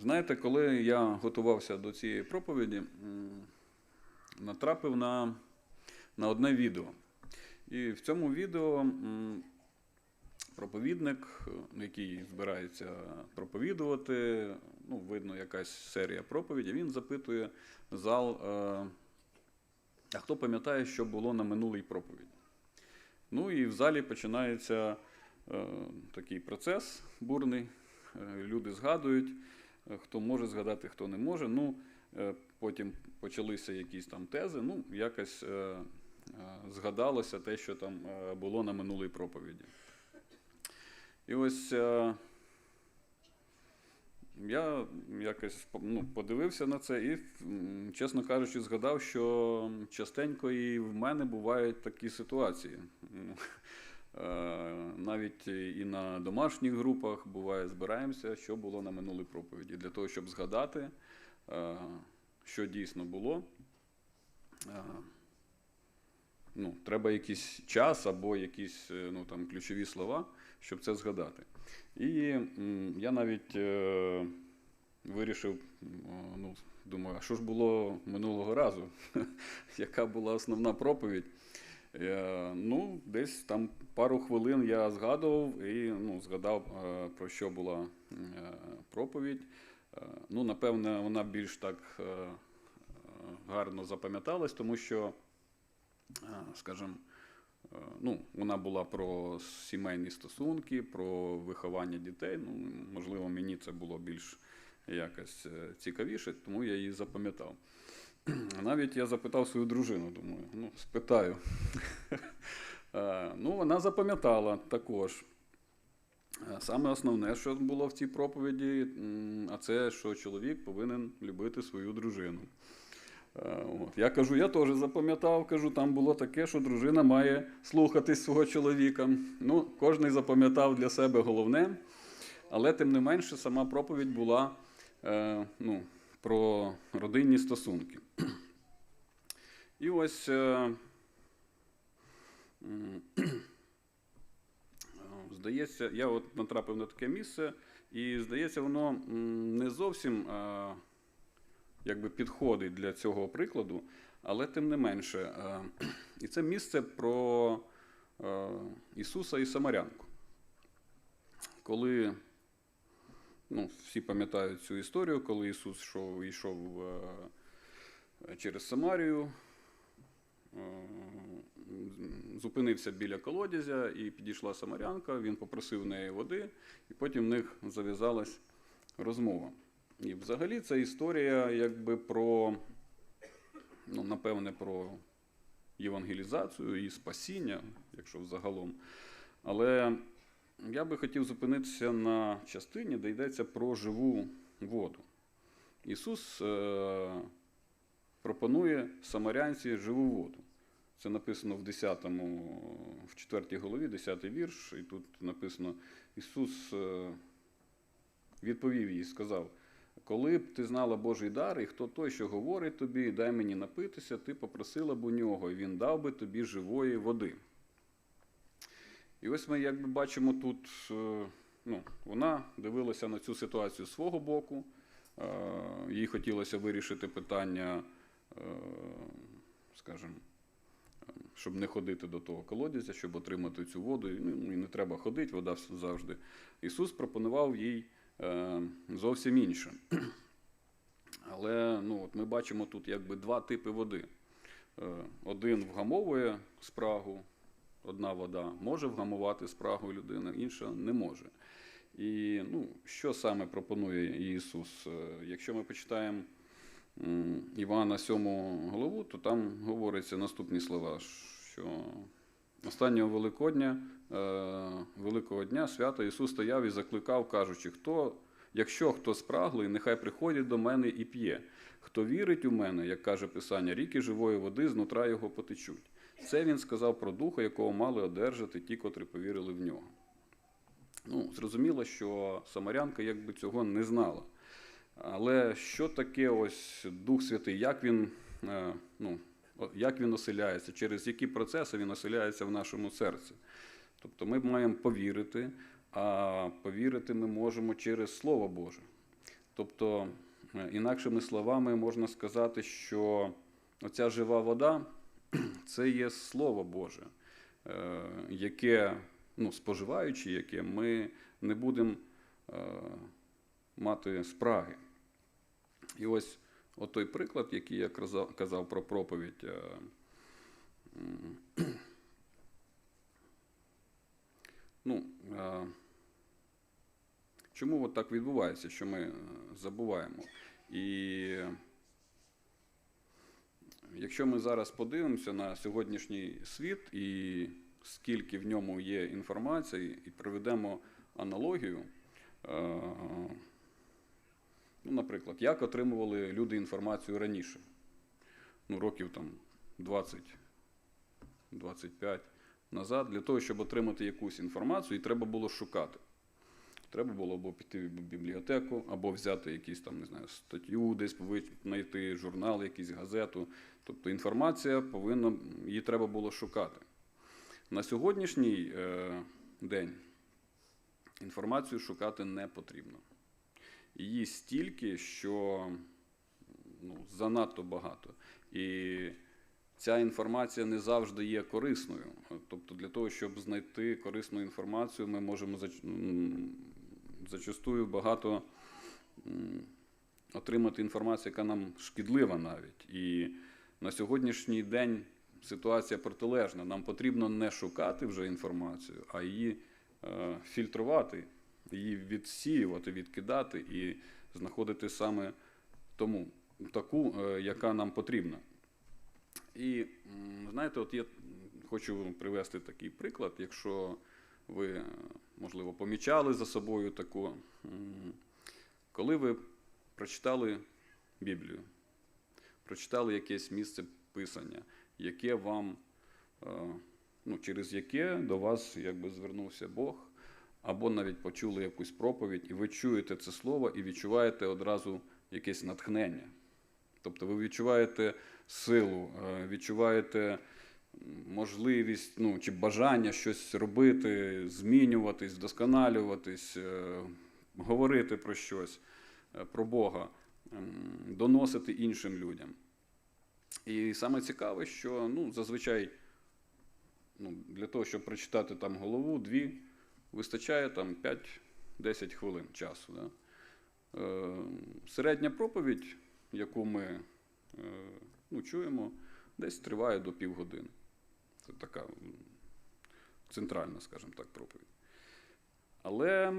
Знаєте, коли я готувався до цієї проповіді, натрапив на, на одне відео. І в цьому відео проповідник, е, який збирається проповідувати, ну, видно, якась серія проповіді, він запитує зал, е, а хто пам'ятає, що було на минулій проповіді? Ну і в залі починається е, такий процес бурний. Люди згадують, хто може згадати, хто не може. Ну, е, потім почалися якісь там тези. Ну, якось е, е, згадалося те, що там було на минулій проповіді. І ось я якось ну, подивився на це і, чесно кажучи, згадав, що частенько і в мене бувають такі ситуації. Е, Навіть і на домашніх групах буває, збираємося, що було на минулій проповіді, для того, щоб згадати, е, що дійсно було. Е, Ну, треба якийсь час або якісь ну, там, ключові слова, щоб це згадати. І я навіть вирішив, ну, думаю, а що ж було минулого разу? Яка була основна проповідь? Е, ну, десь там пару хвилин я згадував і ну, згадав, е, про що була е, проповідь. Ну, напевне, вона більш так гарно запам'яталась, тому що скажімо, ну, вона була про сімейні стосунки, про виховання дітей. Ну, можливо, мені це було більш якось цікавіше, тому я її запам'ятав. Навіть я запитав свою дружину, думаю, ну, спитаю. Е, Ну, вона запам'ятала також. Е, Саме основне, що було в цій проповіді, а це, що чоловік повинен любити свою дружину. Е, От. Я кажу, я теж запам'ятав, кажу, там було таке, що дружина має слухатись свого чоловіка. Ну, кожен запам'ятав для себе головне, але тим не менше сама проповідь була ну, про родинні стосунки. І ось. Е, Здається, я от натрапив на таке місце, і здається, воно не зовсім е, якби підходить для цього прикладу, але тим не менше. е, І це місце про Ісуса і Самарянку. Коли ну, всі пам'ятають цю історію, коли Ісус йшов, йшов е, через Самарію, е, зупинився біля колодязя і підійшла Самарянка, він попросив в неї води, і потім в них зав'язалась розмова. І взагалі це історія якби про, ну, напевне, про євангелізацію і спасіння, якщо взагалом. Але я би хотів зупинитися на частині, де йдеться про живу воду. Ісус е, пропонує самарянці живу воду. Це написано в 10, в 4 голові, 10 вірш, і тут написано: Ісус е, відповів їй, сказав: Коли б ти знала Божий дар, і хто той, що говорить тобі, дай мені напитися, ти попросила б у нього, і він дав би тобі живої води. І ось ми якби бачимо тут, е, ну, вона дивилася на цю ситуацію з свого боку, е, їй хотілося вирішити питання, е, скажімо, щоб не ходити до того колодязя, щоб отримати цю воду. Ну, і не треба ходити, вода завжди. Ісус пропонував їй зовсім інше. Але ну, от ми бачимо тут якби два типи води. Один вгамовує спрагу, одна вода може вгамувати спрагу людини, інша не може. І ну, що саме пропонує Ісус? Е, Якщо ми почитаємо Івана 7 главу, то там говориться наступні слова, що останнього Великодня, е, Великого дня свято Ісус стояв і закликав, кажучи, хто, якщо хто спраглий, нехай приходить до мене і п'є. Хто вірить у мене, як каже Писання, ріки живої води з нутра його потечуть. Це він сказав про духа, якого мали одержати ті, котрі повірили в нього. Ну, зрозуміло, що Самарянка якби цього не знала. Але що таке ось Дух Святий, як він, е, ну, як він оселяється, через які процеси він оселяється в нашому серці? Тобто ми маємо повірити, а повірити ми можемо через Слово Боже. Тобто, е, інакшими словами, можна сказати, що оця жива вода це є Слово Боже, е, яке, ну, споживаючи яке, ми не будемо е, мати спраги. І ось отой приклад, який я казав, про проповідь. е, Ну, чому от так відбувається, що ми забуваємо? І якщо ми зараз подивимося на сьогоднішній світ і скільки в ньому є інформації, і проведемо аналогію, е, ну, наприклад, як отримували люди інформацію раніше, ну, років там 20-25 назад, для того, щоб отримати якусь інформацію, і треба було шукати. Треба було або піти в бібліотеку, або взяти якісь там, не знаю, статтю, десь знайти журнал, якийсь газету. Тобто інформація повинна, її треба було шукати. На сьогоднішній е, день інформацію шукати не потрібно. Її стільки, що ну, занадто багато. І ця інформація не завжди є корисною. Тобто, для того, щоб знайти корисну інформацію, ми можемо зач- зачастую багато отримати інформацію, яка нам шкідлива навіть. І на сьогоднішній день ситуація протилежна. Нам потрібно не шукати вже інформацію, а її е, фільтрувати, її відсіювати, відкидати і знаходити саме тому, таку, е, яка нам потрібна. І знаєте, от я хочу привести такий приклад, якщо ви, е, можливо, помічали за собою таку, коли ви прочитали Біблію, прочитали якесь місце писання, яке вам, е, ну, через яке до вас якби звернувся Бог, або навіть почули якусь проповідь, і ви чуєте це слово і відчуваєте одразу якесь натхнення. Тобто ви відчуваєте силу, е, відчуваєте можливість ну, чи бажання щось робити, змінюватись, вдосконалюватись, е, говорити про щось, про Бога, доносити іншим людям. І саме цікаве, що ну, зазвичай ну, для того, щоб прочитати там голову, дві, вистачає там 5-10 хвилин часу. Да? Е, середня проповідь, яку ми е, ну, чуємо, десь триває до півгодини. Це така центральна, скажімо так, проповідь. Але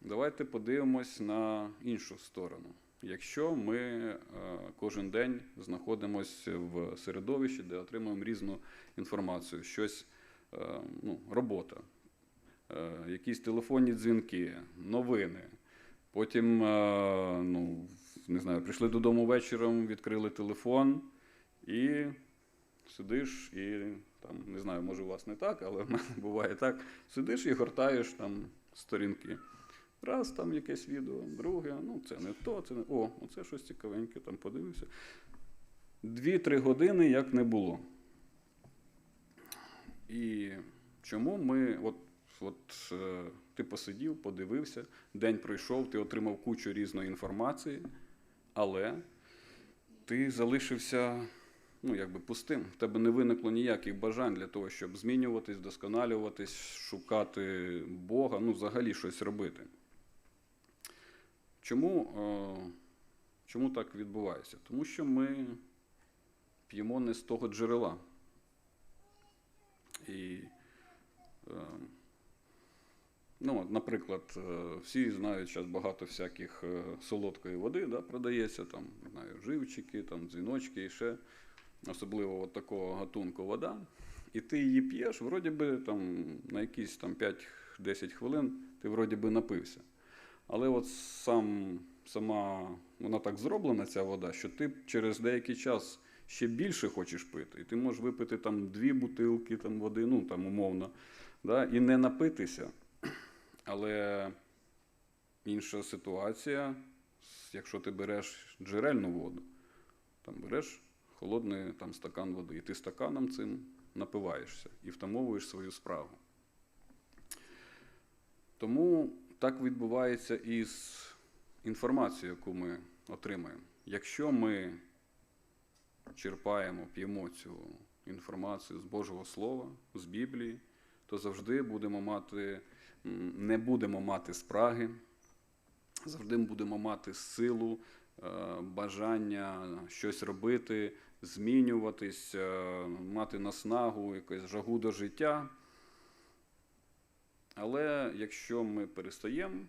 давайте подивимось на іншу сторону. Якщо ми е, кожен день знаходимося в середовищі, де отримуємо різну інформацію, щось, е, ну, робота, е, якісь телефонні дзвінки, новини. Потім, ну, не знаю, прийшли додому вечором, відкрили телефон і сидиш і там, не знаю, може у вас не так, але в мене буває так. Сидиш і гортаєш там сторінки. Раз там якесь відео, друге, ну це не то, це не. О, оце щось цікавеньке, там подивився. Дві-три години як не було. І чому ми, от, от е, ти посидів, подивився, день пройшов, ти отримав кучу різної інформації, але ти залишився ну, якби пустим. В тебе не виникло ніяких бажань для того, щоб змінюватись, вдосконалюватись, шукати Бога, ну, взагалі щось робити. Чому, е, чому так відбувається? Тому що ми п'ємо не з того джерела. І, е, ну, наприклад, е, всі знають, зараз багато всяких солодкої води да, продається, там, знаю, живчики, там, дзвіночки і ще особливо от такого гатунку вода. І ти її п'єш, вроді би там, на якісь там 5-10 хвилин ти вроді би напився. Але от сам, сама вона так зроблена, ця вода, що ти через деякий час ще більше хочеш пити. І ти можеш випити там дві бутилки там, води, ну там умовно, да, і не напитися. Але інша ситуація, якщо ти береш джерельну воду, там береш холодний там, стакан води, і ти стаканом цим напиваєшся і втамовуєш свою справу. Тому так відбувається і з інформацію, яку ми отримаємо. Якщо ми черпаємо, п'ємо цю інформацію з Божого Слова, з Біблії, то завжди будемо мати, не будемо мати спраги, завжди будемо мати силу, е, бажання щось робити, змінюватись, е, мати наснагу, якусь жагу до життя. Але якщо ми перестаємо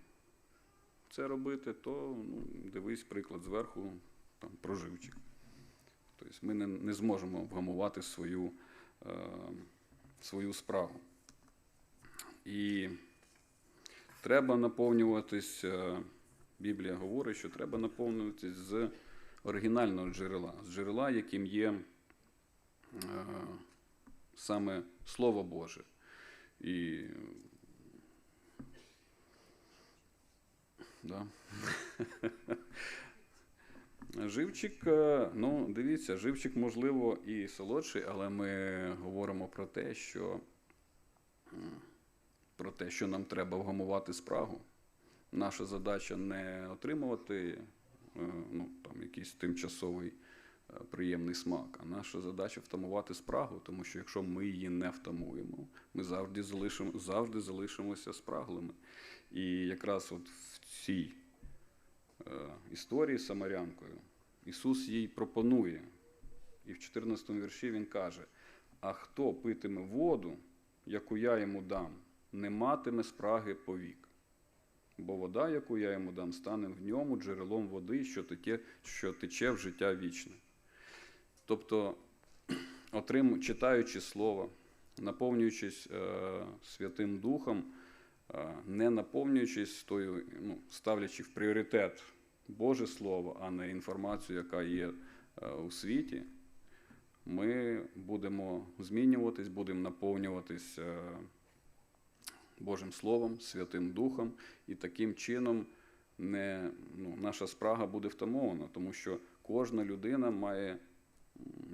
це робити, то ну, дивись приклад зверху, там, про живчик. Тобто ми не, не зможемо вгамувати свою, е, свою справу. І треба наповнюватись, е, Біблія говорить, що треба наповнюватись з оригінального джерела, з джерела, яким є е, саме Слово Боже. І Да. Живчик, е, ну, дивіться, живчик, можливо, і солодший, але ми говоримо про те, що, про те, що нам треба вгамувати спрагу. Наша задача не отримувати е, ну, там, якийсь тимчасовий е, приємний смак, а наша задача втамувати спрагу, тому що якщо ми її не втамуємо, ми завжди, залишимо, завжди залишимося спраглими. І якраз от в цій е, історії з Самарянкою Ісус їй пропонує. І в 14 вірші Він каже: А хто питиме воду, яку я йому дам, не матиме спраги повік. Бо вода, яку я йому дам, стане в ньому джерелом води, що тече, що тече в життя вічне. Тобто, отрим, читаючи Слово, наповнюючись е, Святим Духом, не наповнюючись тою, ну, ставлячи в пріоритет Боже Слово, а не інформацію, яка є е, у світі, ми будемо змінюватись, будемо наповнюватись е, Божим Словом, Святим Духом, і таким чином не, ну, наша спрага буде втамована, тому що кожна людина має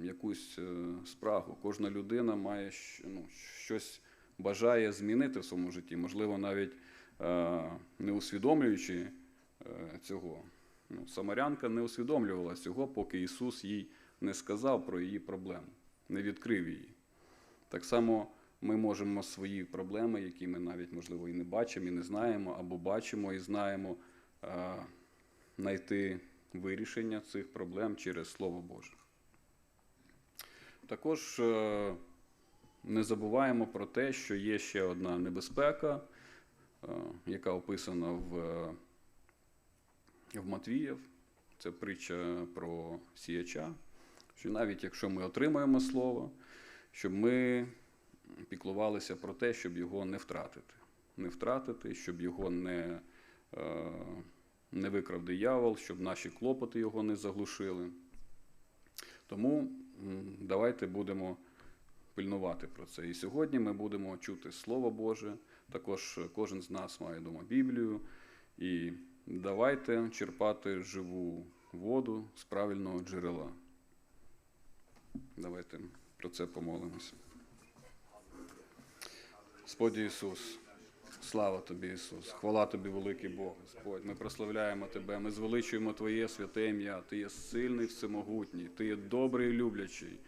якусь е, спрагу, кожна людина має ну, щось бажає змінити в своєму житті, можливо, навіть е, не усвідомлюючи е, цього. Ну, Самарянка не усвідомлювала цього, поки Ісус їй не сказав про її проблему, не відкрив її. Так само ми можемо свої проблеми, які ми навіть, можливо, і не бачимо, і не знаємо, або бачимо і знаємо, е, знайти вирішення цих проблем через Слово Боже. Також е, не забуваємо про те, що є ще одна небезпека, е, яка описана в, в Матвіїв. Це притча про сіяча, що навіть якщо ми отримаємо слово, щоб ми піклувалися про те, щоб його не втратити. Не втратити, щоб його не, е, не викрав диявол, щоб наші клопоти його не заглушили. Тому давайте будемо пильнувати про це. І сьогодні ми будемо чути Слово Боже. Також кожен з нас має вдома Біблію. І давайте черпати живу воду з правильного джерела. Давайте про це помолимося. Господи Ісус, слава Тобі, Ісус, хвала Тобі, великий Бог, Господь. Ми прославляємо Тебе, ми звеличуємо Твоє святе ім'я. Ти є сильний, всемогутній, Ти є добрий і люблячий.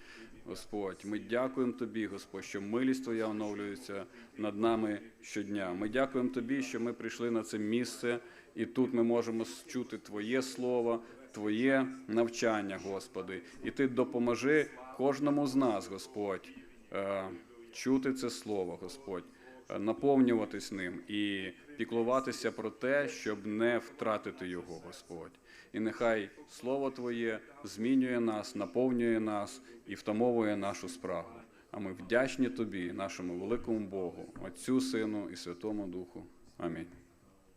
Господь, ми дякуємо Тобі, Господь, що милість Твоя оновлюється над нами щодня. Ми дякуємо Тобі, що ми прийшли на це місце, і тут ми можемо чути Твоє Слово, Твоє навчання, Господи. І Ти допоможи кожному з нас, Господь, е, чути це Слово, Господь, е, наповнюватись ним і піклуватися про те, щоб не втратити його, Господь. І нехай Слово Твоє змінює нас, наповнює нас і втамовує нашу справу. А ми вдячні Тобі, нашому великому Богу, Отцю, Сину і Святому Духу. Амінь.